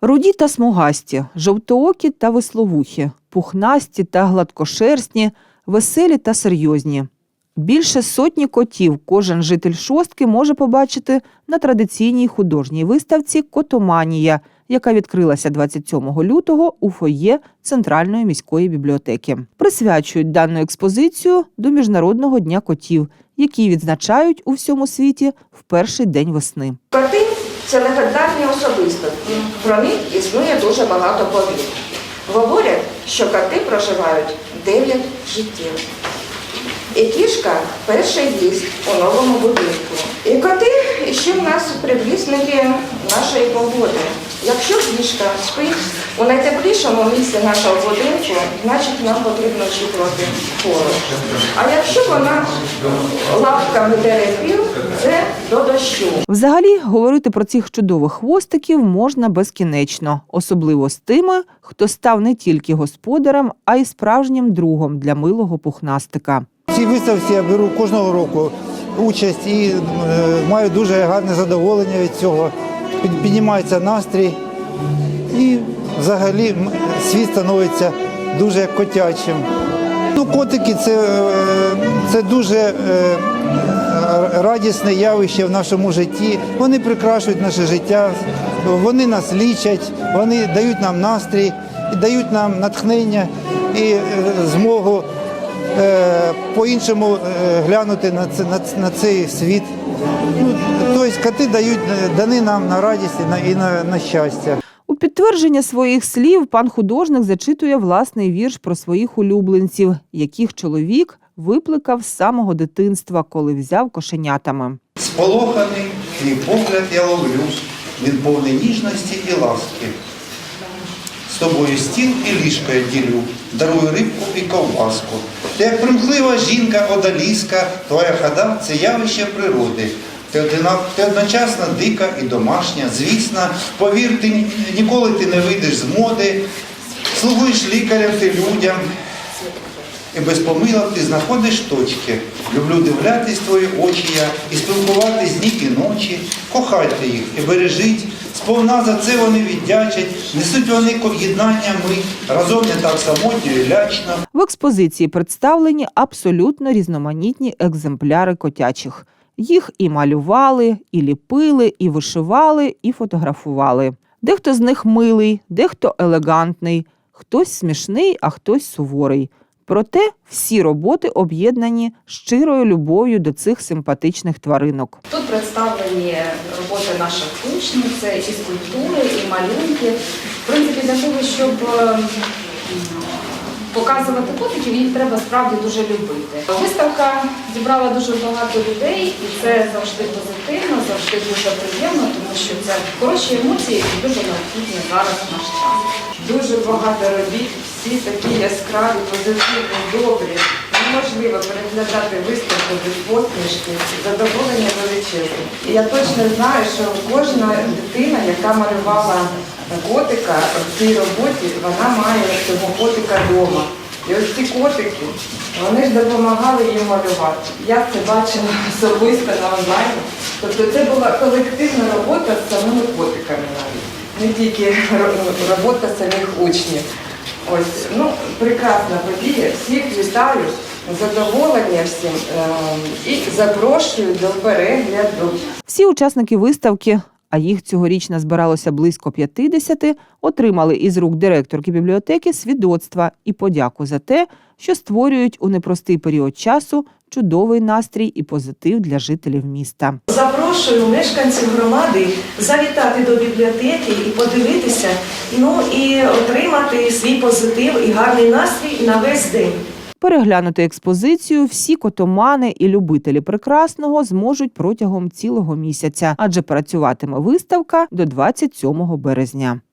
Руді та смугасті, жовтоокі та весловухі, пухнасті та гладкошерстні, веселі та серйозні. Більше сотні котів кожен житель шостки може побачити на традиційній художній виставці Котоманія, яка відкрилася 27 лютого у фоє Центральної міської бібліотеки. Присвячують дану експозицію до Міжнародного дня котів, який відзначають у всьому світі в перший день весни. Коти це легендарні особистості. Про них існує дуже багато повір. Говорять, що коти проживають 9 життів. І кішка перший гість у новому будинку. І коти ще в нас привісники нашої погоди. Якщо кішка спить у найтеплішому місці нашого будинку, значить нам потрібно очікувати холод. А якщо вона лапками дерев, це до дощу. Взагалі, говорити про цих чудових хвостиків можна безкінечно, особливо з тими, хто став не тільки господарем, а й справжнім другом для милого пухнастика. Цій виставці я беру кожного року участь і е, маю дуже гарне задоволення від цього. Піднімається настрій і взагалі світ становиться дуже котячим. Ну, котики це, е, це дуже е, радісне явище в нашому житті. Вони прикрашують наше життя, вони нас лічать, вони дають нам настрій, дають нам натхнення і змогу по-іншому е, глянути на, це, на, на цей світ. Ну, тобто коти дають е, дани нам на радість і на, і на, на щастя. У підтвердження своїх слів пан художник зачитує власний вірш про своїх улюбленців, яких чоловік випликав з самого дитинства, коли взяв кошенятами. Сполоханий твій погляд я ловлю, він повний ніжності і ласки. З тобою стіл і ліжко я ділю, дарую рибку і ковбаску. Як примхлива жінка, одаліска, твоя хода це явище природи. Ти одночасно дика і домашня, звісна, повір, ти ніколи ти не вийдеш з моди, слугуєш лікарям ти людям, і без помилок ти знаходиш точки. Люблю дивлятись твої очі я і спілкуватись дні і ночі. Кохайте їх і бережіть. Сповна за це вони віддячать, несуть вони ко- ми, разом не так самотньо і лячно. В експозиції представлені абсолютно різноманітні екземпляри котячих. Їх і малювали, і ліпили, і вишивали, і фотографували. Дехто з них милий, дехто елегантний, хтось смішний, а хтось суворий. Проте всі роботи об'єднані щирою любов'ю до цих симпатичних тваринок. Тут представлені роботи наших учнів, це і скульптури, і малюнки. В принципі, для того, щоб е, показувати котиків, їх треба справді дуже любити. Виставка зібрала дуже багато людей, і це завжди позитивно, завжди дуже приємно, тому що це хороші емоції, і дуже необхідні зараз наш час. Дуже багато робіт, всі такі яскраві, позитивні, добрі. Неможливо переглядати виставку без посмішки, задоволення величезне. І я точно знаю, що кожна дитина, яка малювала котика в цій роботі, вона має цього котика вдома. І ось ці котики, вони ж допомагали їм малювати. Я це бачила особисто на онлайні. Тобто це була колективна робота з самими котиками навіть не тільки робота самих учнів. Ось, ну, прекрасна подія. Всіх вітаю, задоволення всім е, і запрошую до перегляду. Всі учасники виставки, а їх цьогоріч назбиралося близько 50, отримали із рук директорки бібліотеки свідоцтва і подяку за те, що створюють у непростий період часу чудовий настрій і позитив для жителів міста. Запрошую мешканців громади завітати до бібліотеки і подивитися, ну і отримати свій позитив і гарний настрій на весь день. Переглянути експозицію всі котомани і любителі прекрасного зможуть протягом цілого місяця, адже працюватиме виставка до 27 березня.